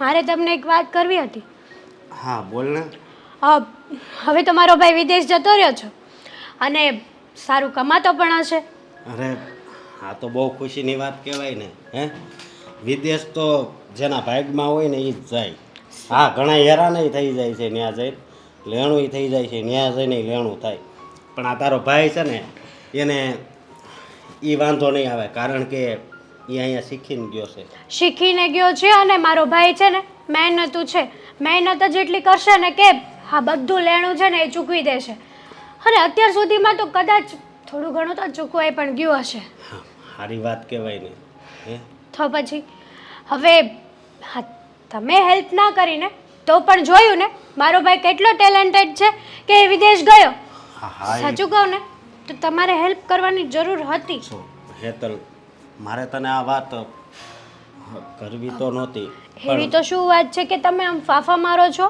મારે તમને એક વાત કરવી હતી. હા બોલ ને. હવે તો મારો ભાઈ વિદેશ જતો રહ્યો છો અને સારું કમાતો પણ હશે. અરે આ તો બહુ ખુશીની વાત કહેવાય ને હે? વિદેશ તો જેના ભાગમાં હોય ને એ જ જાય. હા ઘણા હેરાનય થઈ જાય છે ત્યાં જઈ લેણું થઈ જાય છે ત્યાં જઈને લેણું થાય. પણ આ તારો ભાઈ છે ને એને એ વાંધો નહીં આવે. કારણ કે એ અહીંયા શીખીને ગયો છે. શીખીને ગયો છે અને મારો ભાઈ છે ને મહેનતું છે. મહેનત જ એટલી કરશે ને કે હા બધું લેણું છે ને એ ચૂકવી દેશે. અને અત્યાર સુધીમાં તો કદાચ થોડું ઘણું તો ચૂકવાઈ પણ ગયું હશે. સારી વાત કહેવાય ને. તો પછી હવે હા તમે હેલ્પ ના કરીને તો પણ જોયું ને મારો ભાઈ કેટલો ટેલેન્ટેડ છે કે એ વિદેશ ગયો? સાચું કહું ને તો તમારે હેલ્પ કરવાની જરૂર હતી. હેતલ મારે તને આ વાત કરવી તો નહોતી એવી તો શું વાત છે કે તમે આમ ફાફા મારો છો?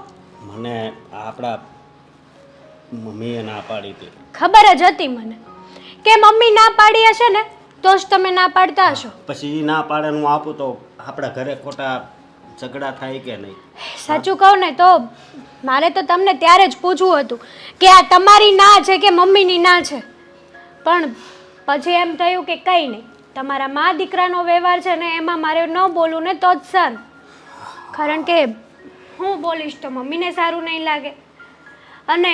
મને આપણા મમ્મીએ ના પાડી હતી. ખબર જ હતી મને. કે મમ્મી ના પાડી હશે ને તો જ તમે ના પાડતા હશો. પછી એ ના પાડે હું આપું તો આપણા ઘરે ખોટા ઝઘડા થાય કે નહીં? સાચું કહું ને તો મારે તો તમને ત્યારે જ પૂછવું હતું કે આ તમારી ના છે કે મમ્મીની ના છે. પણ પછી એમ થયું કે કંઈ નહીં. તમારા મા દીકરાનો વ્યવહાર છે ને એમાં મારે ન બોલવું ને તો જ સારું. કારણ કે હું બોલીશ તો મમ્મીને સારું નહીં લાગે. અને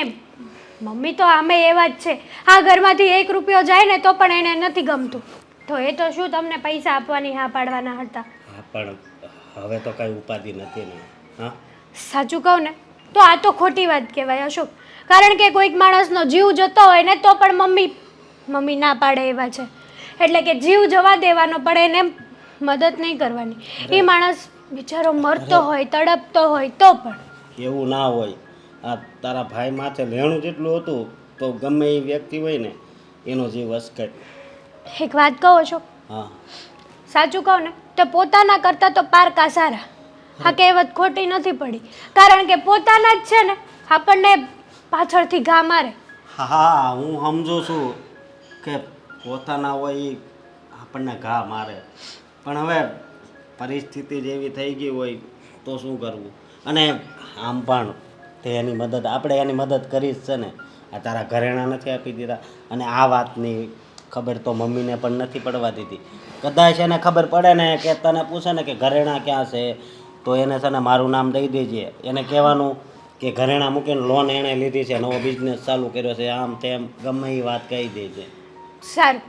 મમ્મી તો આમે એવા જ છે. આ ઘરમાંથી એક રૂપિયો જાય ને તો પણ એને નથી ગમતું. તો એ તો શું તમને પૈસા આપવાની હા પાડવાના હતા? હા પણ હવે તો કઈ ઉપાધિ નથી ને હા? સાચું કહું ને તો આ તો ખોટી વાત કહેવાય અશોક. કારણ કે કોઈક માણસનો જીવ જતો હોય ને તો પણ મમ્મી મમ્મી ના પાડે એવા છે. એટલે કે જીવ જવા દેવાનો પણ એને મદદ નહીં કરવાની. એ માણસ બિચારો મરતો હોય તડપતો હોય તો પણ. એવું ના હોય. આ તારા ભાઈ માથે લેણું જેટલું હતું તો ગમે એ વ્યક્તિ હોય ને એનો જીવ અસકટ એક વાત કહો છો? હા. સાચું કહો ને તો પોતાના કરતાં તો પારકા સારા આ કહેવત ખોટી નથી પડી. કારણ કે પોતાના જ છે ને આપણને પાછળથી ઘા મારે. હા હા હું સમજુ છું કે પોતાના હોય એ આપણને ઘા મારે. પણ હવે પરિસ્થિતિ જેવી થઈ ગઈ હોય તો શું કરવું? અને આમ પણ તે એની મદદ, આપણે એની મદદ કરી જ છે ને. આ તારા ઘરેણા નથી આપી દીધા. અને આ વાતની ખબર તો મમ્મીને પણ નથી પડવા દીધી. કદાચ એને ખબર પડે ને કે તને પૂછે ને કે ઘરેણા ક્યાં છે, તો એને છે ને મારું નામ દઈ દેજે. એને કહેવાનું કે ઘરેણા મૂકીને લોન એણે લીધી છે, નવો બિઝનેસ ચાલુ કર્યો છે, આમ તેમ ગમે એ વાત કહી દેજે. સારું.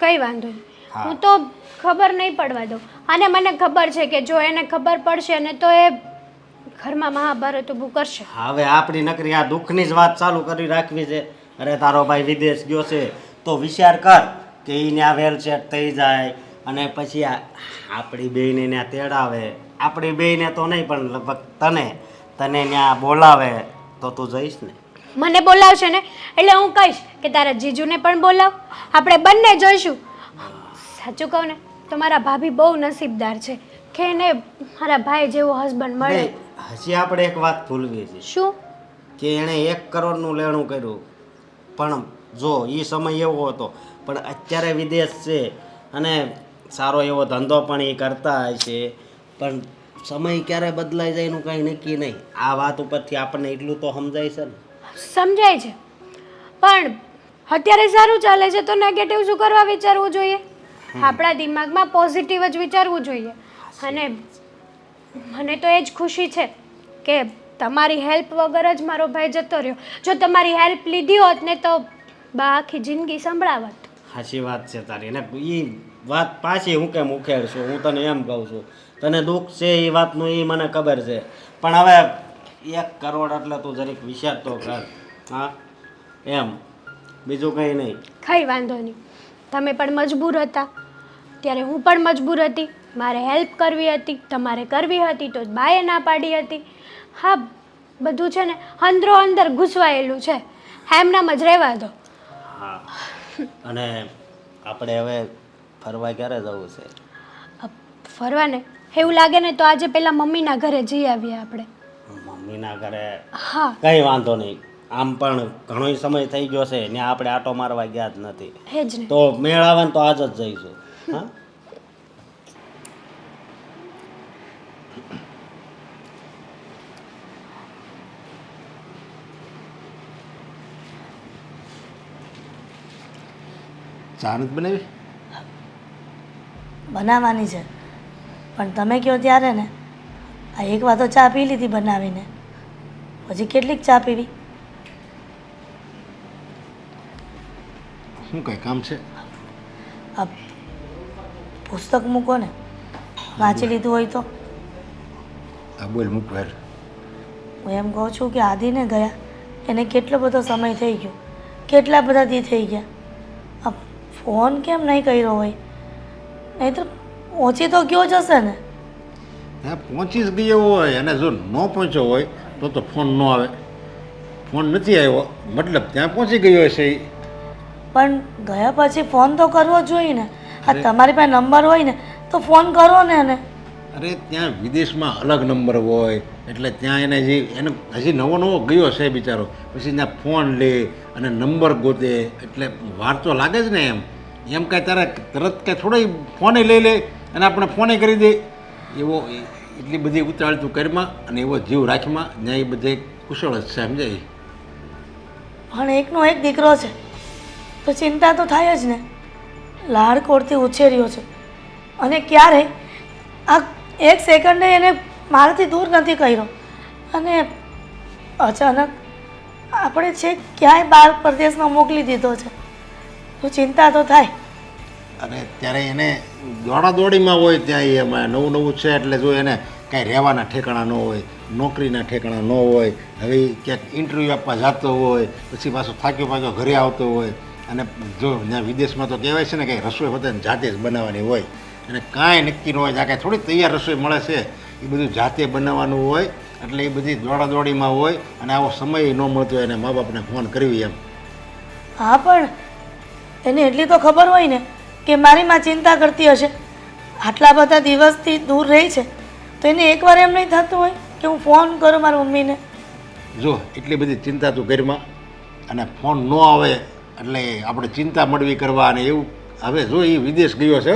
કંઈ વાંધો નહીં. હા. હું તો ખબર નહીં પડવા દઉં. અને મને ખબર છે કે જો એને ખબર પડશે ને તો એ ઘરમાં મહાભારત ઊભું કરશે. હવે આપણી નકરી આ દુઃખની જ વાત ચાલુ કરી રાખવી છે. અરે તારો ભાઈ વિદેશ ગયો છે તો વિચાર કર કે એને આ વેલચેટ થઈ જાય અને પછી આ આપણી બેયને ત્યાં તેડાવે. આપણી બેયને તો નહીં પણ લગભગ તને તને ત્યાં બોલાવે તો તું જઈશ ને. મને બોલાવશે ને? એટલે હું કહીશ કે તારા જીજુને પણ બોલાવ. આપણે બંને જઈશું. સાચું કહું ને તો મારા ભાભી બહુ નસીબદાર છે. કે એને મારા ભાઈ જેવો હસબન્ડ મળે. હજી આપણે એક વાત ભૂલવી છે શું? કે એણે એક કરોડનું લેણું કર્યું. પણ જો એ સમય એવો હતો. પણ અત્યારે વિદેશ છે અને સારો એવો ધંધો પણ એ કરતા હોય છે. પણ સમય ક્યારે બદલાઈ જાય એનું કાંઈ નક્કી નહીં. આ વાત ઉપરથી આપણને એટલું તો સમજાય છે ને? સમજાય છે. પણ અત્યારે સારું ચાલે છે તો નેગેટિવ શું કરવા વિચારવું જોઈએ? આપણા દિમાગમાં પોઝિટિવ જ વિચારવું જોઈએ. અને મને તો એ જ ખુશી છે કે તમારી હેલ્પ વગર જ મારો ભાઈ જતો રહ્યો. જો તમારી હેલ્પ લીધી હોત ને તો બા આખી જિંદગી સંભળાવત. સાચી વાત છે તારી. અને એ વાત પાછી હું કેમ ઉખેડશું? હું તને એમ કહું છું. તને દુઃખ છે એ વાતનું એ મને ખબર છે. પણ હવે એક કરોડ એટલે તું જરીક વિચાર તો કર. હા? એમ. બીજું કંઈ નહીં. કંઈ વાંધો નહીં. તમે પણ મજબૂર હતા. ત્યારે હું પણ મજબૂર હતી. મારે હેલ્પ કરવી હતી. તમારે કરવી હતી તો બાએ ના પાડી હતી. હા બધું છે ને અંદરો અંદર ઘૂસવાયેલું છે. એમનામ જ રહેવા દો. હા. અને આપણે હવે ફરવા ક્યારે જવું છે? ફરવાને? ફરવા ને એવું લાગે ને તો આજે પેલા મમ્મીના ઘરે જઈ આવીએ આપણે. મીના ઘરે કઈ વાંધો નહીં. આમ પણ ઘણો સમય થઈ ગયો છે ને આપણે આટો મારવા ગયા જ નથી. તો મેળાવન તો આજ જ જઈશું. હા? બનાવી? બનાવવાની છે. પણ તમે કહો ત્યારે ને? આ એક વાર તો ચા પી લીધી બનાવીને. પછી કેટલીક ચા પીવી? શું કઈ કામ છે? આ પુસ્તક મૂકો ને. વાંચી લીધું હોય તો. આ બોલ મૂક હેર હું એમ કહું છું કે આદિને ગયા. એને કેટલો બધો સમય થઈ ગયો. કેટલા બધા દી થઈ ગયા. આ ફોન કેમ નહીં કર્યો હોય? નહીં તો ઓછી તો ગયો જ હશે ને. ત્યાં પહોંચી જ ગયો હોય અને જો ન પહોંચ્યો હોય તો તો ફોન ન આવે. ફોન નથી આવ્યો મતલબ ત્યાં પહોંચી ગયો હશે એ પણ ગયા પછી ફોન તો કરવો જોઈએ ને. આ તમારી પાસે નંબર હોય ને તો ફોન કરો ને એને. અરે ત્યાં વિદેશમાં અલગ નંબર હોય એટલે ત્યાં એને જે એને હજી નવો નવો ગયો છે બિચારો. પછી ત્યાં ફોન લે અને નંબર ગોતે એટલે વાર તો લાગે જ ને એમ. એમ કાંઈ તારે તરત કાંઈ થોડો ફોને લઈ લે અને આપણે ફોને કરી દે. એવો એટલી બધી ઉતાળ તું કરમાં અને એવો જીવ રાખીમાં ત્યાં એ બધે કુશળ જ છે, સમજાય? પણ એકનો એક દીકરો છે. તો ચિંતા તો થાય જ ને. લાડકોડથી ઉછેર્યો છે. અને ક્યારે? આ એક સેકન્ડે એને મારાથી દૂર નથી કર્યો. અને અચાનક આપણે છે ક્યાંય બહાર પરદેશમાં મોકલી દીધો છે. તો ચિંતા તો થાય. અને ત્યારે એને દોડા દોડીમાં હોય ત્યાં એમાં નવું નવું છે એટલે જો એને કાંઈ રહેવાના ઠેકાણા ન હોય, નોકરીના ઠેકાણા ન હોય, હવે ક્યાંક ઇન્ટરવ્યૂ આપવા જતો હોય, પછી પાછો થાક્યો પાછો ઘરે આવતો હોય, અને જો ત્યાં વિદેશમાં તો કહેવાય છે ને કે રસોઈ હોતે જાતે જ બનાવવાની હોય, અને કાંઈ નક્કી ન હોય, જ્યાં કાંઈ થોડી તૈયાર રસોઈ મળે છે, એ બધું જાતે બનાવવાનું હોય, એટલે એ બધી દોડા દોડીમાં હોય, અને આવો સમય ન મળતો હોય એને મા બાપને ફોન કરવી એમ. હા, પણ એને એટલી તો ખબર હોય ને કે મારી માં ચિંતા કરતી હશે? આટલા બધા દિવસથી દૂર રહી છે તો એને એકવાર એમ નહીં થતું હોય કે હું ફોન કરું મારી મમ્મીને? જો એટલી બધી ચિંતા તું ઘરમાં અને ફોન ન આવે એટલે આપણે ચિંતા મળવી કરવા અને એવું. હવે જો એ વિદેશ ગયો છે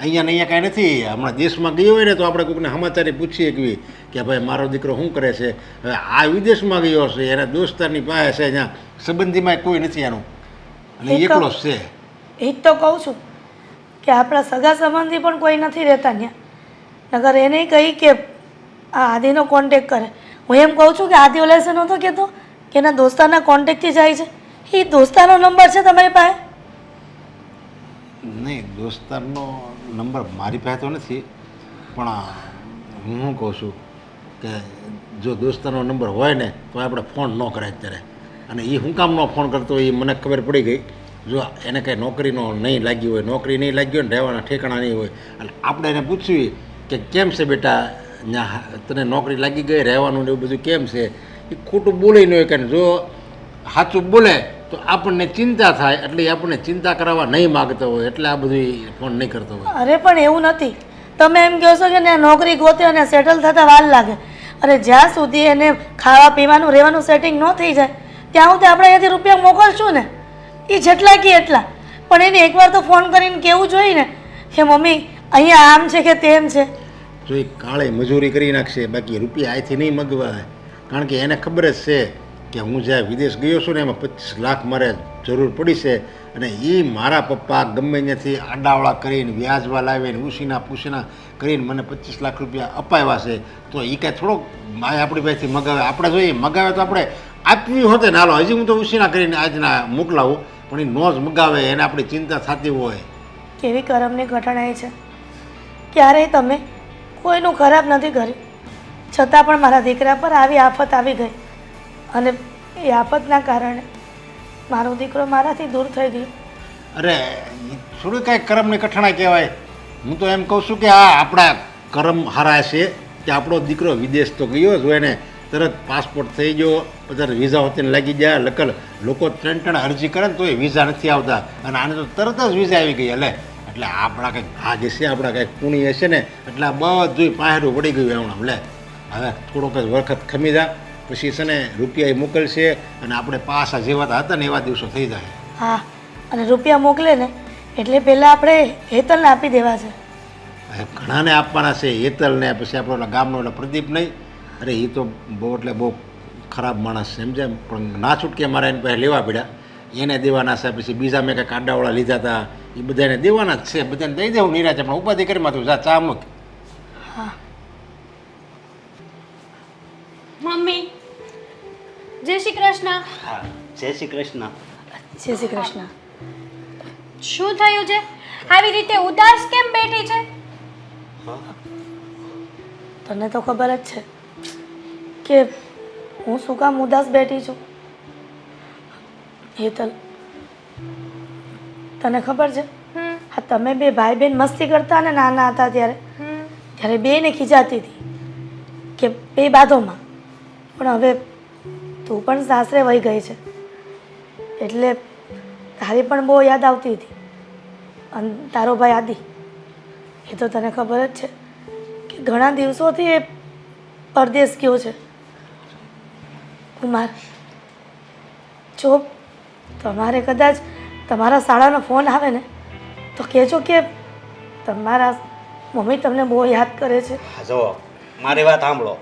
અહીંયા ને અહીંયા કાંઈ નથી. હમણાં દેશમાં ગયો હોય ને તો આપણે કોઈકને સમાચારી પૂછીએ કે કે ભાઈ મારો દીકરો શું કરે છે? હવે આ વિદેશમાં ગયો છે એના દોસ્તારની પાસે છે અહીંયા સંબંધીમાં કોઈ નથી એનું. અને એ એકલો છે. એ જ તો કહું છું. કે આપણા સગા સંબંધી પણ કોઈ નથી રહેતા ત્યાં નગર એને કહી કે આ આદિનો કોન્ટેક કરે. હું એમ કહું છું કે આદિ ઓલાસે નહોતો કહેતો કે એના દોસ્તારના કોન્ટેકથી જાય છે. એ દોસ્તારનો નંબર છે તમારી પાસે? નહીં, દોસ્તારનો નંબર મારી પાસે તો નથી. પણ હું શું કહું છું કે જો દોસ્તારનો નંબર હોય ને તો આપણે ફોન ન કરાય અત્યારે. અને એ હું કામ ન ફોન કરતો એ મને ખબર પડી ગઈ. જો એને કંઈ નોકરીનો નહીં લાગી હોય, નોકરી નહીં લાગી હોય ને રહેવાના ઠેકાણા નહીં હોય. અને આપણે એને પૂછ્યું કે કેમ છે બેટા તને નોકરી લાગી ગઈ, રહેવાનું ને એવું બધું કેમ છે? એ ખોટું બોલે નહીં હોય કે જો સાચું બોલે તો આપણને ચિંતા થાય, એટલે આપણને ચિંતા કરાવવા નહીં માગતો હોય, એટલે આ બધું ફોન નહીં કરતો હોય. અરે પણ એવું નથી. તમે એમ કહો છો કે ને નોકરી ગોતે અને સેટલ થતાં વાર લાગે. અને જ્યાં સુધી એને ખાવા પીવાનું રહેવાનું સેટિંગ ન થઈ જાય, ત્યાં સુધી આપણે અહીંયાથી રૂપિયા મોકલશું ને? એ જેટલા કે એટલા. પણ એને એકવાર તો ફોન કરીને કહેવું જોઈએ ને? કે મમ્મી, અહીંયા આમ છે કે તેમ છે? જો એ કાળે મજૂરી કરી નાખશે, બાકી રૂપિયા અહીંથી નહીં મગવાય. કારણ કે એને ખબર જ છે કે હું જ્યાં વિદેશ ગયો છું ને એમાં પચીસ લાખ મારે જરૂર પડી છે અને એ મારા પપ્પા ગમે ત્યાંથી આડાવળા કરીને વ્યાજવા લાવીને ઉસીના પૂસીના કરીને મને પચીસ લાખ રૂપિયા અપાવ્યા છે. તો એ કાંઈ થોડોક માય આપણી પાસેથી મગાવે. આપણે જોઈએ મગાવે તો આપણે આપવી હોતે ને. હાલો, હજી હું તો ઉસીના કરીને આજના મોકલાવું. પણ એ નો જ મગાવે એને આપણી ચિંતા થતી હોય. કેવી કરમની ઘટના છે? ક્યારેય તમે કોઈનું ખરાબ નથી કર્યું. છતાં પણ મારા દીકરા પર આવી આફત આવી ગઈ. અને એ આફતના કારણે મારો દીકરો મારાથી દૂર થઈ ગયો. અરે થોડું કાંઈ કરમની કઠણાઈ કહેવાય. હું તો એમ કહું છું કે આ આપણા કરમ હારા છે કે આપણો દીકરો વિદેશ તો ગયો જ હોય ને તરત પાસપોર્ટ થઈ ગયો અત્યારે વિઝા હોતી લાગી જાય લકલ લોકો ત્રણ ત્રણ અરજી કરે ને તોય વિઝા નથી આવતા. અને આને તો તરત જ વિઝા આવી ગઈ એટલે એટલે આપણા કંઈક ભાગ છે આપણા કંઈક પુણ્ય હશે ને એટલે આ બધું પાહેરું પડી ગયું એમણે લે. હવે થોડોક જ વખત ખમી જા પછી છે ને રૂપિયા એ મોકલશે અને આપણે પાછા જેવા હતા ને એવા દિવસો થઈ જાય. હા અને રૂપિયા મોકલે ને એટલે પહેલાં આપણે હેતલને આપી દેવા છે. ઘણાને આપવાના છે હેતલને પછી આપણો ગામનો એટલે પ્રદીપ નહીં અરે એ તો બહુ એટલે બહુ ખરાબ માણસ છે સમજે પણ ના છૂટકે મારા એને પાસે લેવા પડ્યા. એને દેવાના છે પછી બીજા મેં કાંઈ કાંડાવાળા લીધા હતા. એ બધાને દેવાના જ છે બધાને દઈ દેવું નિરાશે પણ ઉપાધિ કરી માથું તું જા ચા મૂક. હા. મમ્મી જય શ્રી કૃષ્ણ. હા જય શ્રી કૃષ્ણ. જય શ્રી કૃષ્ણ. શું થયું છે? આવી રીતે ઉદાસ કેમ બેઠી છે? હા. તને તો ખબર જ છે. કે હું શું કામ ઉદાસ બેઠી છું? હેતલ તને ખબર છે? હા તમે બે ભાઈ બહેન મસ્તી કરતા ને નાના હતા ત્યારે. ત્યારે બે ને ખીજાતી હતી કે બે બાધોમાં. પણ હવે તું પણ સાસરે વહી ગઈ છે. એટલે તારી પણ બહુ યાદ આવતી હતી. અને તારો ભાઈ આદિ. એ તો તને ખબર જ છે કે ઘણા દિવસોથી એ પરદેશ ગયો છે. કુમાર જો તમારે કદાચ તમારા શાળાનો ફોન આવે ને તો કહેજો કે તમારા મમ્મી તમને બહુ યાદ કરે છે. જો મારી વાત સાંભળો.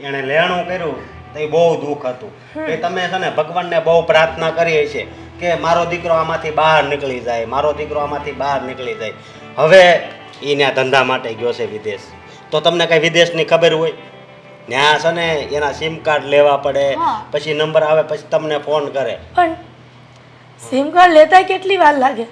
એણે લેણું કર્યું તો એ બહુ દુઃખ હતું. એ તમે છે ને ભગવાનને બહુ પ્રાર્થના કરી છે કે મારો દીકરો આમાંથી બહાર નીકળી જાય મારો દીકરો આમાંથી બહાર નીકળી જાય. હવે એને ધંધા માટે ગયો છે વિદેશ. તો તમને કઈ વિદેશની ખબર હોય? ત્યાં છે ને એના સિમ કાર્ડ લેવા પડે પછી નંબર આવે પછી તમને ફોન કરે. પણ સિમ કાર્ડ લેતા કેટલી વાર લાગે?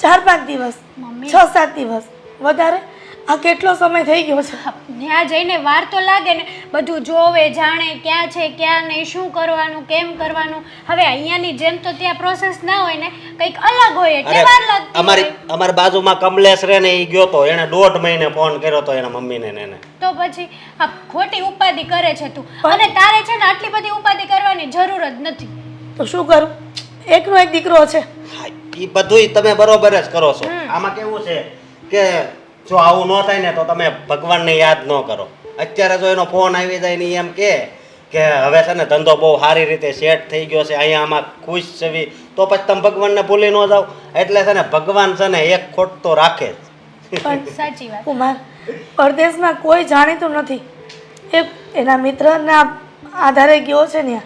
ચાર પાંચ દિવસ મમ્મી. છ સાત દિવસ વધારે? આ કેટલો સમય થઈ ગયો છે? ત્યાં જઈને વાર તો લાગે ને બધું જોવે જાણે ક્યાં છે ક્યાં નહીં શું કરવાનું કેમ કરવાનું. હવે અહીંયાની જેમ તો ત્યાં પ્રોસેસ ના હોય ને કંઈક અલગ હોય એટલે વાર લાગતી અમારી અમારી બાજુમાં કમલેશ રે ને એ ગયો તો એને દોઢ મહિને ફોન કર્યો તો એના મમ્મીને ને એને. તો પછી આ ખોટી ઉપાધિ કરે છે તું. અને તારે છે ને આટલી બધી ઉપાધિ કરવાની જરૂર જ નથી. તો શું કરું? એકનો એક દીકરો છે. એ બધુંય તમે બરોબર જ કરો છો. આમાં કેવું છે કે જો આવું ન થાય ને તો તમે ભગવાનને યાદ ન કરો. અત્યારે જો એનો ફોન આવી જાય ને એમ કે કે હવે છે ને ધંધો બહુ સારી રીતે સેટ થઈ ગયો છે અહીંયા આમાં ખુશ છવી તો પછી તમે ભગવાનને ભૂલી ન જાઓ. એટલે છે ને ભગવાન છે ને એક ખોટ તો રાખે જ. પણ સાચી વાત. કુમાર પરદેશમાં કોઈ જાણીતું નથી. એ એના મિત્રના આધારે ગયો છે ને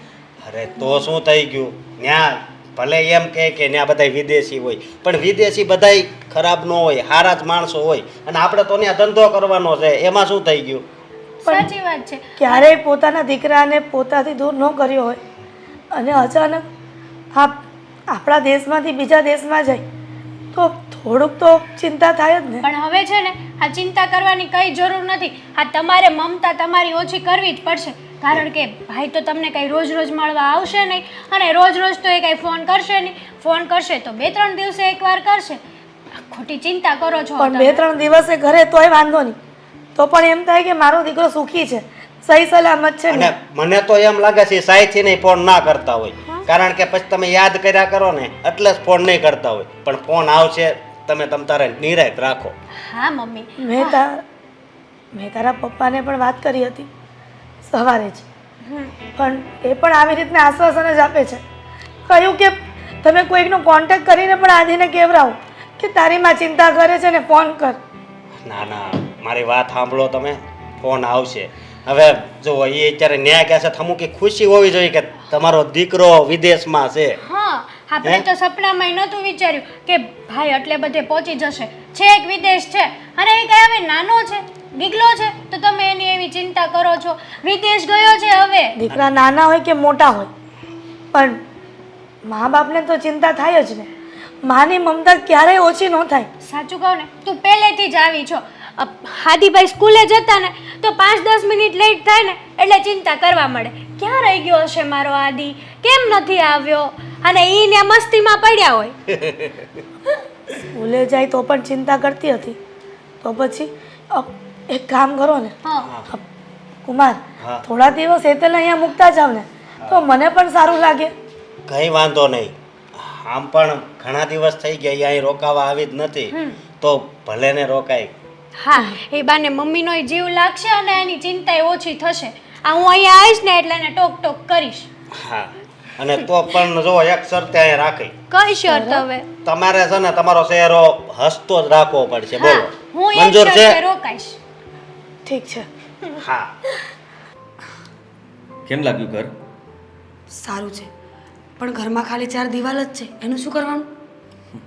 અરે તો શું થઈ ગયું? ન્યા ભલે એમ કહે કે ત્યાં બધા વિદેશી હોય પણ વિદેશી બધાય ખરાબ ન હોય સારા જ માણસો હોય અને આપણે તો ત્યાં ધંધો કરવાનો છે એમાં શું થઈ ગયું? સાચી વાત છે. ક્યારેય પોતાના દીકરાને પોતાથી દૂર ન કર્યો હોય અને અચાનક આપ આપણા દેશમાંથી બીજા દેશમાં જાય તો થોડુંક તો ચિંતા થાય જ ને. પણ હવે છે ને આ ચિંતા કરવાની કઈ જરૂર નથી. આ તમારે મમતા તમારી ઓછી કરવી જ પડશે. કારણ કે ભાઈ તો તમને કઈ રોજ રોજ મળવા આવશે નહીં અને રોજ રોજ તો એ કઈ ફોન કરશે નહીં. ફોન કરશે તો બે ત્રણ દિવસે એકવાર કરશે. આ ખોટી ચિંતા કરો છો પણ બે ત્રણ દિવસે ઘરે તોય વાંધો નહીં. તો પણ એમ થાય કે મારો દીકરો સુખી છે. સહી સલામત છે અને ને મને તો એમ લાગે છે સાયથી નહીં ફોન ના કરતા હોય. કારણ કે પછી તમે યાદ કર્યા કરો ને એટલે જ ફોન નહીં કરતા હોય. પણ ફોન આવશે તમે તમ તારે નિરાયત રાખો. હા મમ્મી. મેં તારા મેં તારા પપ્પાને પણ વાત કરી હતી. સવારે જ. પણ એ પણ આવી રીતના આશ્વાસન જ આપે છે. કહ્યું કે તમે કોઈકનો કોન્ટેક્ટ કરીને પણ આદિને કેવરાવો કે તારી માં ચિંતા કરે છે ને ફોન કર. ના ના. મારી વાત સાંભળો તમે. ફોન આવશે. હવે જો એ અત્યારે ન્યાય કહે છે તો અમુક ખુશી હોવી જોઈએ કે તમારો દીકરો વિદેશમાં છે. હા. આપણે તો સપનામાં નહોતું વિચાર્યું કે ભાઈ એટલે બધે પહોંચી જશે. છે એક વિદેશ છે. અને એ કઈ હવે નાનો છે દીકલો છે? તો તમે એની એવી ચિંતા કરો છો. વિદેશ ગયો છે હવે. દીકરા નાના હોય કે મોટા હોય? પણ મા બાપને તો ચિંતા થાય જ ને. માની મમતા ક્યારેય ઓછી ન થાય. સાચું કહું ને તું પહેલેથી જ આવી છો. હાદીભાઈ સ્કૂલે જતા ને તો પાંચ દસ મિનિટ લેટ થાય ને એટલે ચિંતા કરવા મળે. ક્યાં રહી ગયો હશે મારો આદિ કેમ નથી આવ્યો? અને ઈ ને મસ્તીમાં પડ્યા હોય. સ્કૂલે જાય તો પણ ચિંતા કરતી હતી. તો પછી એક કામ કરો ને. કુમાર હા. થોડા દિવસ હેતલને અહીંયા મૂકતા જાવ ને. તો મને પણ સારું લાગે. કંઈ વાંધો નહીં. આમ પણ ઘણા દિવસ થઈ ગયા અહીંયા અહીં રોકાવા આવી જ નથી. તો ભલે ને રોકાય. હા એ બાને મમ્મીનો જીવ લાગશે અને એની ચિંતા ઓછી થશે. આ હું અહીંયા આવીશ ને એટલે એને ટોક ટોક કરીશ. હા. અને તો પણ જો એક શરત અહીંયા રાખી. કઈ શરત હવે? તમારે છે ને તમારો ચહેરો હસતો જ રાખવો પડશે બોલો. હા એક મંજૂર છે? શરતે રોકાઈશ. ઠીક છે. હા. કેમ લાગ્યું ઘર? સારું છે. પણ ઘરમાં ખાલી ચાર દિવાલ જ છે. એનું શું કરવાનું?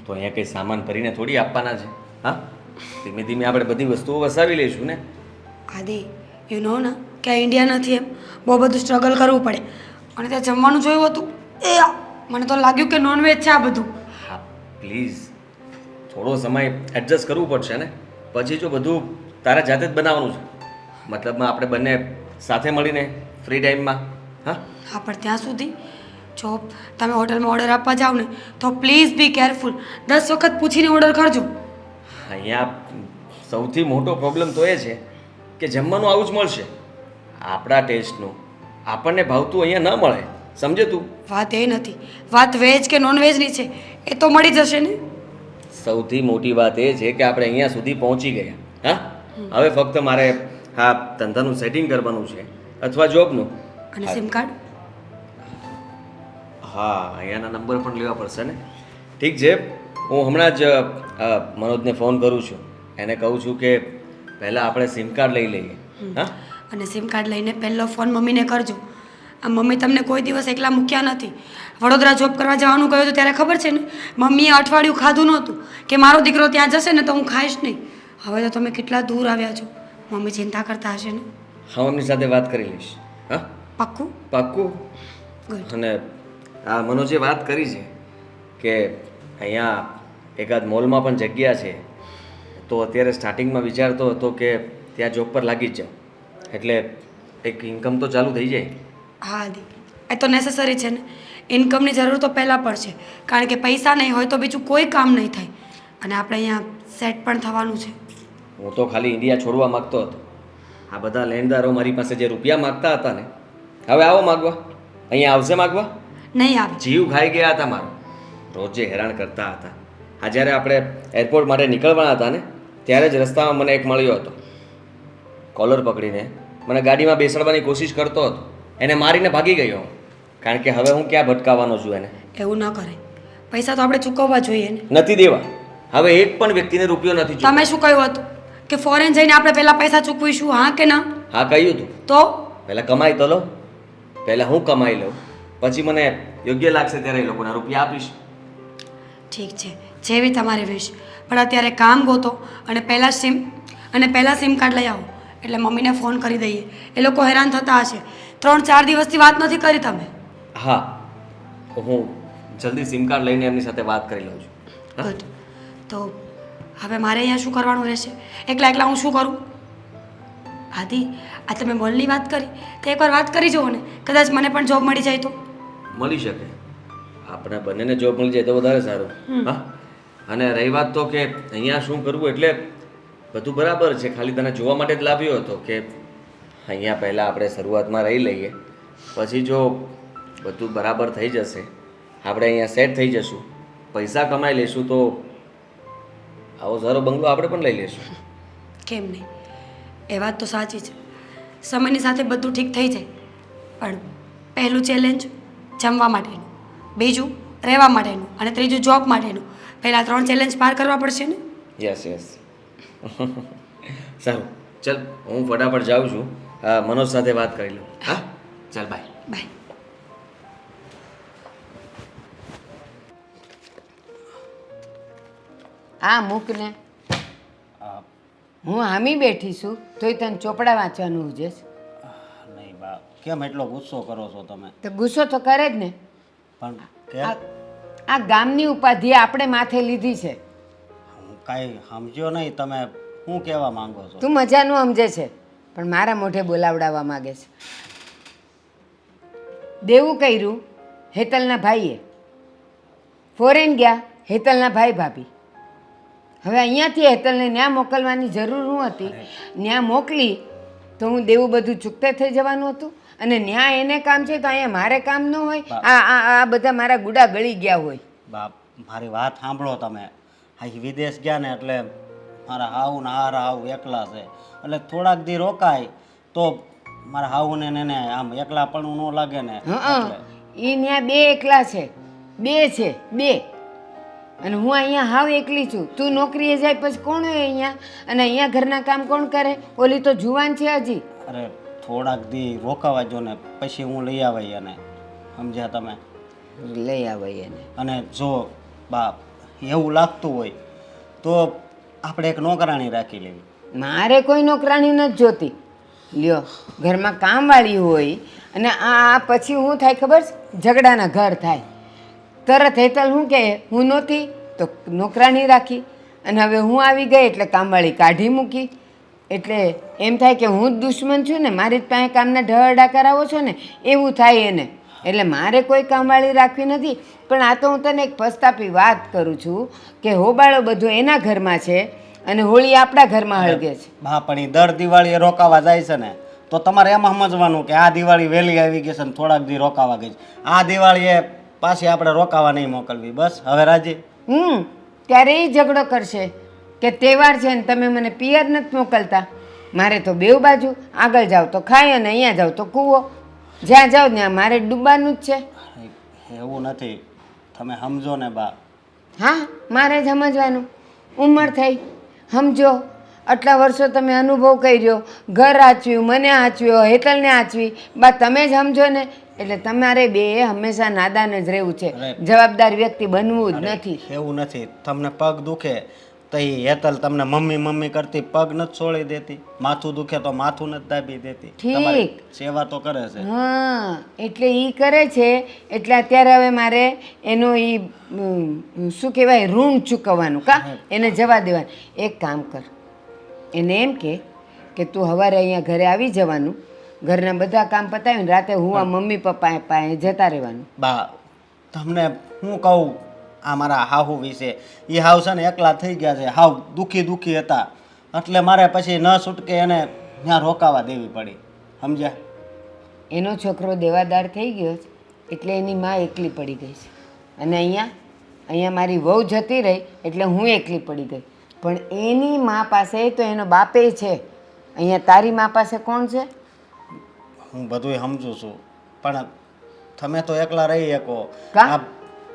તો અહીંયા કંઈ સામાન ભરીને થોડી આપવાના છે. હા? ધીમે ધીમે આપણે બધી વસ્તુઓ વસાવી લઈશું ને? આદિ યુ નો ને કે ઇન્ડિયા નથી એમ. બહુ બધું સ્ટ્રગલ કરવું પડે. અને ત્યાં જમવાનું જોયું હતું. એ મને તો લાગ્યું કે નોનવેજ છે આ બધું. હા પ્લીઝ થોડો સમય એડજસ્ટ કરવું પડશે ને? પછી જો બધું તારા જાતે જ બનાવવાનું છે. મતલબમાં આપણે બંને સાથે મળીને ફ્રી ટાઈમમાં હા? હા પણ ત્યાં સુધી જો તમે હોટલમાં ઓર્ડર આપવા જાઓ ને તો પ્લીઝ બી કેરફુલ દસ વખત પૂછીને ઓર્ડર કરજો. અહીંયા સૌથી મોટો પ્રોબ્લેમ તો એ છે કે જમવાનું આવું જ મળશે. આપણા ટેસ્ટનું આપણને ભાવતું અહીંયા ન મળે. સમજે તું? વાત એ નથી. વાત વેજ કે નોન વેજની છે એ તો મળી જશે ને? સૌથી મોટી વાત એ છે કે આપણે અહીંયા સુધી પહોંચી ગયા. હા? હવે ફક્ત મારે હા ધંધાનું સેટિંગ કરવાનું છે અથવા જોબનું અને સિમ કાર્ડ હા અહીંયાના નંબર પણ લેવા પડશે ને. ઠીક છે. હું હમણાં જ મનોજને ફોન કરું છું. એને કહું છું કે પહેલાં આપણે સિમ કાર્ડ લઈ લઈએ. હા? અને સિમ કાર્ડ લઈને પહેલો ફોન મમ્મીને કરજો. આ મમ્મી તમને કોઈ દિવસ એકલા મૂક્યા નથી. વડોદરા જોબ કરવા જવાનું કહ્યું હતું ત્યારે ખબર છે ને? મમ્મીએ અઠવાડિયું ખાધું નહોતું કે મારો દીકરો ત્યાં જશે ને તો હું ખાઈશ નહીં. હવે તો તમે કેટલા દૂર આવ્યા છો. મમ્મી ચિંતા કરતા હશે ને? હા મમ્મી સાથે વાત કરી લઈશ. હા? પાક્કું? પાક્કું? અને આ મનોજે વાત કરી છે કે અહીંયા એકાદ મોલમાં પણ જગ્યા છે તો અત્યારે સ્ટાર્ટિંગમાં વિચારતો હતો કે ત્યાં જોબ પર લાગી જ જાઉં. એટલે એક ઇન્કમ તો ચાલુ થઈ જાય. હા દી. એ તો નેસેસરી છે ને. ઇન્કમની જરૂર તો પહેલાં પણ છે. કારણ કે પૈસા નહીં હોય તો બીજું કોઈ કામ નહીં થાય. અને આપણે અહીંયા સેટ પણ થવાનું છે. હું તો ખાલી ઇન્ડિયા છોડવા માગતો હતો. આ બધા લેણદારો મારી પાસે જે રૂપિયા માગતા હતા ને હવે આવો માગવા? અહીંયા આવશે માગવા? નહીં આવે. જીવ ખાઈ ગયા હતા મારો. રોજે હેરાન કરતા હતા. આ જ્યારે આપણે એરપોર્ટ માટે નીકળવાના હતા ને ત્યારે જ રસ્તામાં મને એક મળ્યો હતો. કોલર પકડીને મને ગાડીમાં બેસાડવાની કોશિશ કરતો હતો. એને મારીને ભાગી ગયો. કારણ કે હવે હું ક્યાં ભટકાવાનો છું એને? એવું ન કરે. પૈસા તો આપણે ચૂકવવા જોઈએ ને. નથી દેવા. હવે એક પણ વ્યક્તિને રૂપિયો નથી. તમે શું કહ્યું હતું? કે ફોરેન જઈને આપણે પહેલાં પૈસા ચૂકવીશું હા કે ના? હા કહ્યું હતું તો? પહેલાં કમાઈ તો લો. પહેલાં હું કમાઈ લઉં. પછી મને યોગ્ય લાગશે ત્યારે એ લોકોના રૂપિયા આપીશ. ઠીક છે. જેવી તમારી વિશ પણ અત્યારે કામ ગોતો અને પહેલાં સિમ અને પહેલાં સિમ કાર્ડ લઈ આવો. એટલે મમ્મીને ફોન કરી દઈએ. એ લોકો હેરાન થતા હશે. ત્રણ ચાર દિવસથી વાત નથી કરી તમે. હા હું જલ્દી સિમ કાર્ડ લઈને એમની સાથે વાત કરી લઉં છું. ગુડ તો હવે મારે અહીંયા શું કરવાનું રહેશે? એકલા એકલા હું શું કરું? આદિ આ તમે મોલની વાત કરી. તો એકવાર વાત કરી જુઓ ને. કદાચ મને પણ જોબ મળી જાય તો. મળી શકે. આપણે બંનેને જોબ મળી જાય તો વધારે સારું. હા? અને રહી વાત તો કે અહીંયા શું કરવું એટલે બધું બરાબર છે. ખાલી તને જોવા માટે જ લાવ્યો હતો કે અહીંયા પહેલાં આપણે શરૂઆતમાં રહી લઈએ. પછી જો બધું બરાબર થઈ જશે આપણે અહીંયા સેટ થઈ જશું પૈસા કમાઈ લઈશું તો આવો સારો બંગલો આપણે પણ લઈ લઈશું કેમ નહીં? એ વાત તો સાચી છે. સમયની સાથે બધું ઠીક થઈ જાય. પણ પહેલું ચેલેન્જ જમવા માટેનું બીજું રહેવા માટેનું અને ત્રીજું જોબ માટેનું. પહેલાં ત્રણ ચેલેન્જ પાર કરવા પડશે ને? યસ યસ સારું. ચાલ હું ફટાફટ જાઉં છું. મનોજ સાથે વાત કરી લઉં. હા? ચાલ બાય. બાય. આ મૂકને. હું. હામી બેઠી છું તોય તને ચોપડા વાંચવાનું ઉજે છે નહીં બા. કેમ એટલો ગુસ્સો કરો છો તમે? તો ગુસ્સો તો કરે જ ને. પણ આ ગામની ઉપાધિ આપણે માથે લીધી છે. હું કાંઈ સમજ્યો નહીં તમે શું કહેવા માંગો છો? તું મજાનું સમજે છે પણ મારા મોઢે બોલાવડાવવા માગે છે. દેવું કર્યું હેતલના ભાઈએ. ફોરેન ગયા હેતલના ભાઈ ભાભી. હવે અહીંયાથી હેતલને ન્યા મોકલવાની જરૂર શું હતી? ન્યા મોકલી તો હું દેવું બધું ચૂકતે થઈ જવાનું હતું? અને ન્યા એને કામ છે તો અહીંયા મારે કામ ન હોય? આ આ આ બધા મારા ગુડા ગળી ગયા હોય. બાપ મારી વાત સાંભળો તમે. અહીં વિદેશ ગયા ને એટલે મારા હાવ ને હાર હાવ એકલા છે. એટલે થોડાક દી રોકાય તો મારા હાવ ને એને આમ એકલા પણ ન લાગે ને હં એ ત્યાં બે એકલા છે. બે છે બે. અને હું અહીંયા હાવ એકલી છું. તું નોકરીએ જાય પછી કોણ હોય અહીંયા? અને અહીંયા ઘરના કામ કોણ કરે? ઓલી તો જુવાન છે હજી. અરે થોડાક દી રોકાવા જો ને પછી હું લઈ આવાય એને. સમજ્યા તમે? લઈ આવાય એને. અને જો બાપ એવું લાગતું હોય, તો આપણે એક નોકરાણી રાખી લેવી. મારે કોઈ નોકરાણી નથી જોતી. લ્યો, ઘરમાં કામવાળી હોય, અને આ પછી હું થાય ખબર છે? ઝઘડાના ઘર થાય. તરત હેતલ હું કહે હું નહોતી, તો નોકરાણી રાખી. અને હવે હું આવી ગઈ એટલે કામવાળી કાઢી મૂકી. એટલે એમ થાય કે હું જ દુશ્મન છું ને, મારી જ પાસે કામના ઢળડા કરાવો છો ને, એવું થાય એને. એટલે મારે કોઈ કામવાળી રાખવી નથી. પણ આ તો હું તને એક પસ્તાપી વાત કરું છું કે હોબાળો બધો એના ઘરમાં છે અને હોળી આપણા ઘરમાં હળગે છે. હા પણ એ દર દિવાળીએ રોકાવા જાય છે ને તો તમારે એમ સમજવાનું કે આ દિવાળી વહેલી આવી ગઈ છે ને થોડાક દી રોકાવા ગઈ છે. આ દિવાળીએ પાછી આપણે રોકાવા નહીં મોકલવી બસ. હવે રાજી? હમ ત્યારે એ ઝઘડો કરશે કે તહેવાર છે ને તમે મને પિયર નથી મોકલતા. મારે તો બેવ બાજુ આગળ જાઓ તો ખાય અને અહીંયા જાઓ તો કૂવો. જ્યાં જાઓ ત્યાં મારે ડૂબવાનું જ છે. એવું નથી. તમે સમજો ને બા. હા મારે જ સમજવાનું. ઉંમર થઈ. સમજો આટલા વર્ષો તમે અનુભવ કર્યો. ઘર આચવ્યું મને આચવ્યો હેતલને આચવી. બા તમે જ સમજો ને. એટલે તમારે બે હંમેશા નાદાન જ રહેવું છે. જવાબદાર વ્યક્તિ બનવું જ નથી. એવું નથી. તમને પગ દુખે તો એ હેતલ તમને મમ્મી મમ્મી કરતી પગ નથી છોડી દેતી માથું દુખે તો માથું નથી દાબી દેતી. ઠીક. સેવા તો કરે છે. હા એટલે એ કરે છે. એટલે અત્યારે હવે મારે એનું એ શું કહેવાય ઋણ ચૂકવવાનું કા? એને જવા દેવાનું. એક કામ કર. એને એમ કે કે તું સવારે અહીંયા ઘરે આવી જવાનું ઘરના બધા કામ પતાવીને રાતે હું આ મમ્મી પપ્પા પાસે જતા રહેવાનું. બા તમને હું કહું આ મારા હાહુ વિશે. એ હાવ છે ને એકલા થઈ ગયા છે. હાવ દુઃખી દુઃખી હતા. એટલે મારે પછી ન છૂટકે એને ત્યાં રોકાવા દેવી પડી. સમજ્યા? એનો છોકરો દેવાદાર થઈ ગયો છે એટલે એની માં એકલી પડી ગઈ છે. અને અહીંયા અહીંયા મારી વહુ જતી રહી એટલે હું એકલી પડી ગઈ. પણ એની માં પાસે તો એનો બાપે છે. અહીંયા તારી માં પાસે કોણ છે? હું બધુંય સમજુ છું. પણ તમે તો એકલા રહી શકો.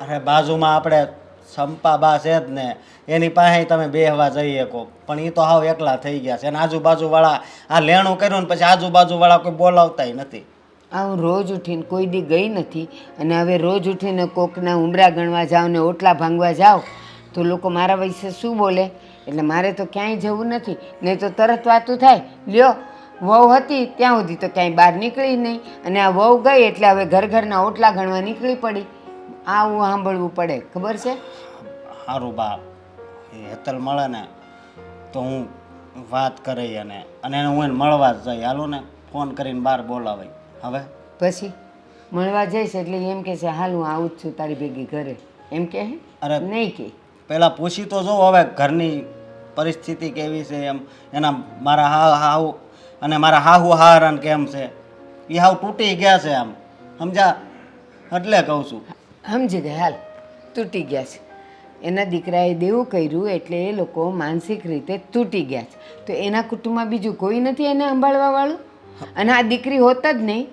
અરે બાજુમાં આપણે સંપા બા છે જ ને, એની પાસે તમે બેહવા જઈ શકો પણ એ તો હાવ એકલા થઈ ગયા છે. અને આજુબાજુવાળા, આ લેણું કર્યું ને પછી આજુબાજુવાળા કોઈ બોલાવતાય નથી. આ હું રોજ ઉઠીને કોઈ દી ગઈ નથી અને હવે રોજ ઉઠીને કોકના ઉમરા ગણવા જાઓ ને ઓટલા ભાંગવા જાઓ તો લોકો મારા વિશે શું બોલે? એટલે મારે તો ક્યાંય જવું નથી. નહીં તો તરત વાતું થાય. લ્યો, વહુ હતી ત્યાં સુધી તો ક્યાંય બહાર નીકળી નહીં. અને આ વહુ ગઈ એટલે હવે ઘર ઘરના ઓટલા ગણવા નીકળી પડી. આવું સાંભળવું પડે ખબર છે? સારું બા એ હેતલ મળે ને તો હું વાત કરી અને અને એને હું એને મળવા જઈ. હાલો ને ફોન કરીને બહાર બોલાવે હવે? પછી? મળવા જઈશ એટલે એમ કે છે હાલ હું આવું જ છું તારી ભેગી ઘરે. એમ કે અરે નહીં કે. પહેલાં પૂછી તો જો હવે ઘરની પરિસ્થિતિ કેવી છે એમ. એના મારા હા હાવ અને મારા હાહુ હારણ કેમ છે? એ હાવ તૂટી ગયા છે આમ. સમજા? એટલે કહું છું. સમજી ગયા હાલ તૂટી ગયા છે. એના દીકરાએ દેવું કર્યું એટલે એ લોકો માનસિક રીતે તૂટી ગયા છે. તો એના કુટુંબમાં બીજું કોઈ નથી એને સંભાળવાવાળું? અને આ દીકરી હોત જ નહીં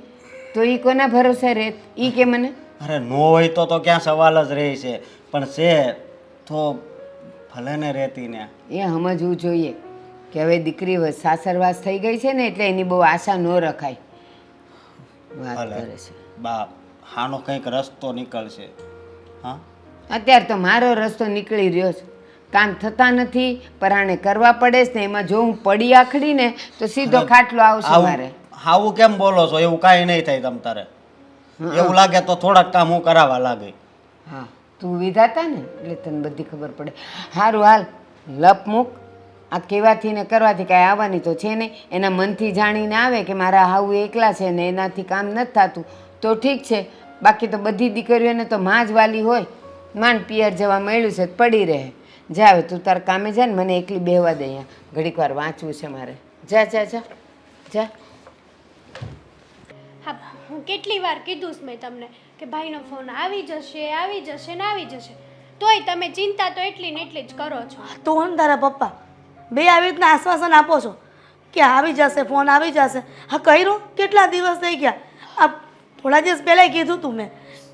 તો એ કોના ભરોસે રહેત એ કે મને? અરે નો હોય તો તો ક્યાં સવાલ જ રહે છે. પણ છે તો ભલે ને રહેતી ને. એ સમજવું જોઈએ કે હવે દીકરી સાસરવાસ થઈ ગઈ છે ને એટલે એની બહુ આશા ન રખાય. વાત કરે છે. બા હાનો કંઈક રસ્તો નીકળશે. હા? અત્યારે તો મારો રસ્તો નીકળી રહ્યો છે. કામ થતા નથી પરાણે કરવા પડે છે ને એમાં જો હું પડી આખડી ને તો સીધો ખાટલો આવશે મારે. આવું કેમ બોલો છો? એવું કાંઈ નહીં થાય તમ તારે. એવું લાગે તો થોડાક કામ હું કરાવવા લાગે. હા. તું વિધાતા ને? એટલે તને બધી ખબર પડે. સારું હાલ. લપ મૂક. આ કહેવાથી ને કરવાથી કાંઈ આવવાની તો છે નહીં. એના મનથી જાણીને આવે કે મારા હાવું એકલા છે ને એનાથી કામ નથી થતું. તો ઠીક છે. બાકી તો બધી દીકરીઓને તો માં જ વાલી હોય. માંડ પિયર જવા મળ્યું છે પડી રહે. જા હવે તું તાર કામે જા ને મને એકલી બેહવા દે અહીંયા. ઘડીક વાર વાંચવું છે મારે. જા જા જા. જા. હા હું કેટલી વાર કીધું મેં તમને કે ભાઈનો ફોન આવી જશે આવી જશે ને આવી જશે. તોય તમે ચિંતા તો એટલી ને એટલી જ કરો છો. તો હું તારા પપ્પા બે આવી રીતના આશ્વાસન આપો છો કે આવી જશે ફોન આવી જશે. હા કર્યું? કેટલા દિવસ થઈ ગયા? થોડા દિવસ પહેલાં કીધું તું મેં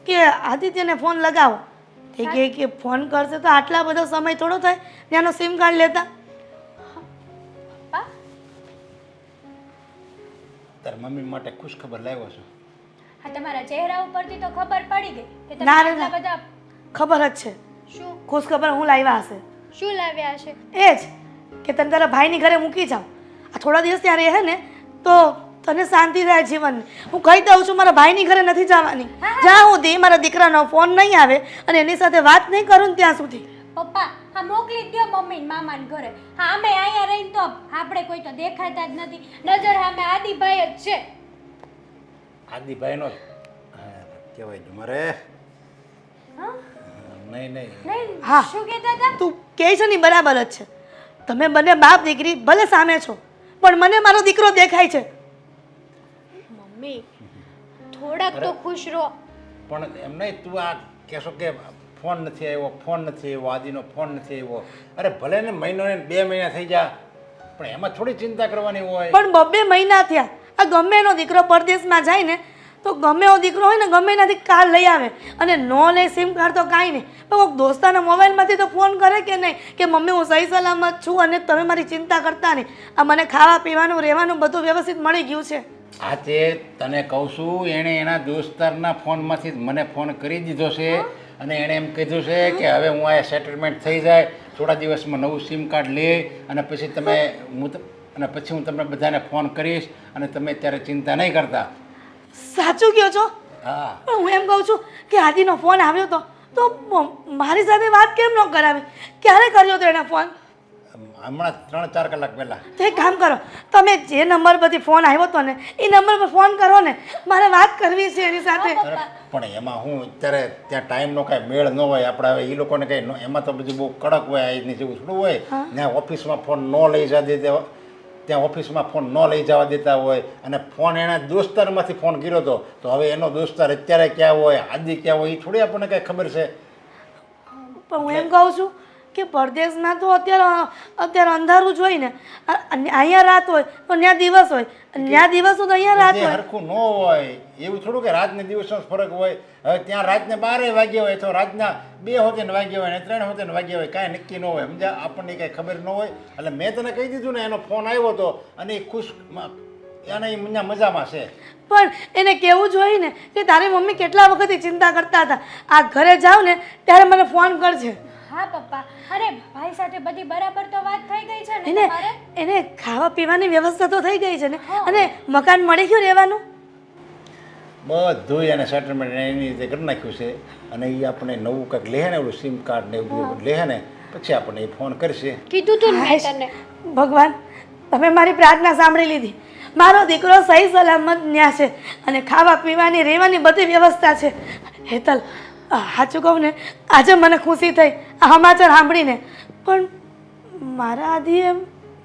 કે આદિત્યને ફોન લગાવો. તે કહે કે ફોન કરશે તો આટલા બધો સમય થોડો થાય ત્યાંનો સિમ કાર્ડ લેતા. તારા તાર મમ્મી માટે ખુશ ખબર લાવ્યો છું. હા તમારા ચહેરા ઉપરથી તો ખબર પડી ગઈ કે તમે ના રે આટલા ના. બધા ખબર જ છે. શું? ખુશ ખબર હું લાવ્યા હશે. શું લાવ્યા હશે? એ જ કે તને તારા ભાઈની ઘરે મૂકી જાઉં આ થોડા દિવસ ત્યાં રહે ને તો તને શાંતિ થાય જીવન. હું કહી દઉં છું મારા ભાઈની ઘરે નથી જવાની. જ્યાં સુધી મારા દીકરાનો ફોન નહીં આવે અને એની સાથે વાત નહીં કરું ને ત્યાં સુધી. પપ્પા હા મોકલી દો મમ્મી મામાને ઘરે. હા અમે અહીંયા રહીને તો આપણે કોઈ તો દેખાતા જ નથી. નજર સામે આદિભાઈ જ છે. આદિભાઈનો કહેવાય છે મારે હા? નહીં નહીં. નહીં હા. શું કહેતા હતા? તું કહે છે ને બરાબર જ છે. તમે બંને બાપ દીકરી ભલે સામે છો પણ મને મારો દીકરો દેખાય છે. મમ્મી થોડાક તો ખુશ રહો. પણ એમ નહીં તું આ કહેશો કે ફોન નથી આવ્યો ફોન નથી આવ્યો આદિનો ફોન નથી આવ્યો. અરે ભલે ને મહિનો ને બે મહિના થઈ જા પણ એમાં થોડી ચિંતા કરવાની હોય. પણ બબે મહિના થયા. આ ગમે એનો દીકરો પરદેશમાં જાય ને તો ગમે એવો દીકરો હોય ને ગમે એનાથી કાર્ડ લઈ આવે. અને નો લે સિમ કાર્ડ તો કાંઈ નહીં. પણ કોઈક દોસ્તાના મોબાઈલમાંથી તો ફોન કરે કે નહીં? કે મમ્મી હું સહી સલામત છું અને તમે મારી ચિંતા કરતા નહીં. આ મને ખાવા પીવાનું રહેવાનું બધું વ્યવસ્થિત મળી ગયું છે. આ તે તને કહું છું એણે એના દોસ્તારના ફોનમાંથી જ મને ફોન કરી દીધો છે. અને એણે એમ કીધું છે કે હવે હું આ સેટલમેન્ટ થઈ જાય થોડા દિવસમાં નવું સિમ કાર્ડ લે અને પછી તમે હું. અને પછી હું તમને બધાને ફોન કરીશ અને તમે ત્યારે ચિંતા નહીં કરતા. સાચું કહો છો? હા. પણ હું એમ કહું છું કે આદિનો ફોન આવ્યો તો તો મારી સાથે વાત કેમ ન કરાવી? ક્યારે કર્યો તો એના ફોન? હમણાં ત્રણ ચાર કલાક પહેલાં. તો એક કામ કરો. તમે જે નંબર પરથી ફોન આવ્યો હતો ને એ નંબર પર ફોન કરો ને. મારે વાત કરવી છે એની સાથે. અરે પણ એમાં હું અત્યારે ત્યાં ટાઈમનો કાંઈ મેળ ન હોય. આપણે હવે એ લોકોને કંઈ ન- એમાં તો બધું બહુ કડક હોય આજની જેવું થોડું હોય. ત્યાં ઓફિસમાં ફોન ન લઈ જવા દેતા ત્યાં ઓફિસમાં ફોન ન લઈ જવા દેતા હોય. અને ફોન એણે દોસ્તારમાંથી ફોન કર્યો હતો. તો હવે એનો દોસ્તાર અત્યારે ક્યાં હોય આદિ ક્યાં હોય એ થોડી આપણને કાંઈ ખબર છે. પણ હું એમ કહું છું કે પરદેશના તો અત્યારે અત્યારે અંધારું જ હોય ને. અહીંયા રાત હોય તો ત્યાં દિવસ હોય. ત્યાં દિવસ હોય તો અહીંયા રાત હોય. સરખું ન હોય એવું થોડું કે રાતને દિવસનો ફરક હોય. હવે ત્યાં રાતને બારે વાગ્યા હોય તો રાતના બે હોતે ને વાગ્યા હોય ને ત્રણ હોતે ને વાગ્યા હોય કાંઈ નક્કી ન હોય. સમજા આપણને કાંઈ ખબર ન હોય. એટલે મેં તને કહી દીધું ને એનો ફોન આવ્યો હતો અને એ ખુશ એને મજામાં છે. પણ એને કેવું જોઈએ ને કે તારી મમ્મી કેટલા વખતથી ચિંતા કરતા હતા. આ ઘરે જાવ ને ત્યારે મને ફોન કરજે. હા પપ્પા. અરે ભાઈ સાથે બધી બરાબર તો વાત થઈ ગઈ છે ને એને તમારે? એને ખાવા પીવાની વ્યવસ્થા તો થઈ ગઈ છે ને. અને મકાન મળી ગયું રહેવાનું? બધું એને સેટલમેન્ટ એની રીતે કરી નાખ્યું છે. અને એ આપણે નવું કંઈક લે ને ઓલું સિમ કાર્ડ ને એવું લે ને પછી આપણને એ ફોન કરશે. કીધું તું ને તને. ભગવાન તમે મારી પ્રાર્થના સાંભળી લીધી. મારો દીકરો સહી સલામત ન્યા છે અને ખાવા પીવાની રહેવાની બધી વ્યવસ્થા છે. હેતલ સાચું કહું ને આજે મને ખુશી થઈ આ સમાચાર સાંભળીને. પણ મારા આદિએ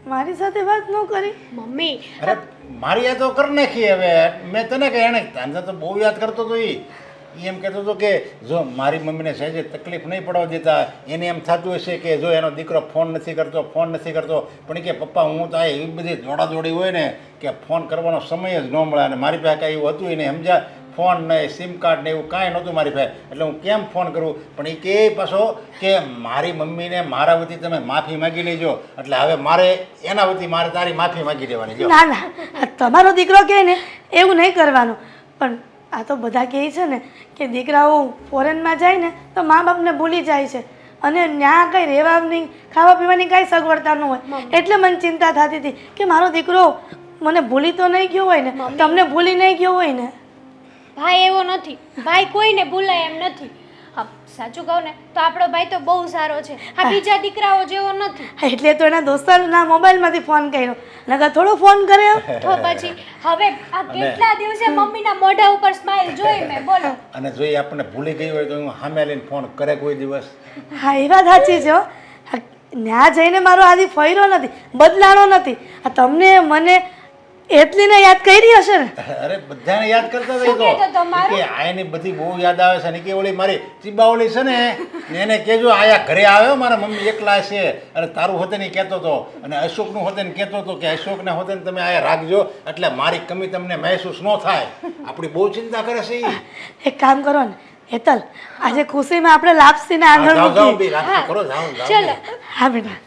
મારી સાથે વાત ન કરી. મમ્મી અરે મારી યાદ તો કરી નાખી હવે. મેં તને કે એને તને તો બહુ યાદ કરતો તો એ એમ કહેતો હતો કે જો મારી મમ્મીને સહેજે તકલીફ નહીં પડવા દેતા એને એમ થતું હશે કે જો એનો દીકરો ફોન નથી કરતો ફોન નથી કરતો. પણ કે પપ્પા હું તો આ એવી બધી દોડાદોડી હોય ને કે ફોન કરવાનો સમય જ ન મળે. અને મારી પાસે કાંઈ એવું હતું એને સમજ્યા? ફોન ને સિમ કાર્ડ ને એવું કાંઈ નહોતું મારી પાસે. એટલે હું કેમ ફોન કરું? પણ એ કહે પાછો કે મારી મમ્મીને મારા વતી તમે માફી માગી લેજો. એટલે હવે મારે એના વતી મારે તારી માફી માગી લેવાની. જો. ના ના તમારો દીકરો કહે ને એવું નહીં કરવાનું. પણ આ તો બધા કહે છે ને કે દીકરાઓ ફોરેનમાં જાય ને તો મા બાપને ભૂલી જાય છે. અને ત્યાં કંઈ રહેવાની ખાવા પીવાની કાંઈ સગવડતા ન હોય. એટલે મને ચિંતા થતી હતી કે મારો દીકરો મને ભૂલી તો નહીં ગયો હોય ને તમને ભૂલી નહીં ગયો હોય ને. ભાઈ એવો નથી. ભાઈ કોઈને ભૂલાય એમ નથી. હા સાચું કહું ને તો આપણો ભાઈ તો બહુ સારો છે. આ બીજા દીકરાઓ જેવો નથી. એટલે તો એના દોસ્તારના મોબાઈલમાંથી ફોન કર્યો. નકર થોડો ફોન કર્યો. તો પછી હવે આ કેટલા દિવસે મમ્મીના મોઢા ઉપર સ્માઈલ જોઈ મેં બોલો. અને જો એ આપણને ભૂલી ગઈ હોય તો હું સામે લઈને ફોન કરે કોઈ દિવસ. હા એ વાત સાચી છે હો. ત્યાં જઈને મારો આદિ ફર્યો નથી બદલાણો નથી. આ તમને મને એટલીને યાદ કરી હશે ને? અરે બધાને યાદ કરતા હતા એ શું કહેતો તો. તો મારો? કે આયની બધી બહુ યાદ આવે છે ને કે ઓલી મારી ચીબાવળી છે ને ને એને કહેજો આયા ઘરે આવ્યો મારા મમ્મી એકલા છે. અને તારું હોતે ને કહેતો હતો અને અશોકનું હોતે ને કહેતો હતો કે અશોકને હોતે ને તમે આયા રાખજો એટલે મારી કમી તમને મહેસૂસ ન થાય. આપણી બહુ ચિંતા કરે છે ઈ. એક કામ કરો ને હેતલ આજે ખુશીમાં આપણે લાપસીને હા, આંગણ જાઓ જાઓ મૂકીએ બી રાખી કરો જાઓ જાઓ ચલો. હા બેટા.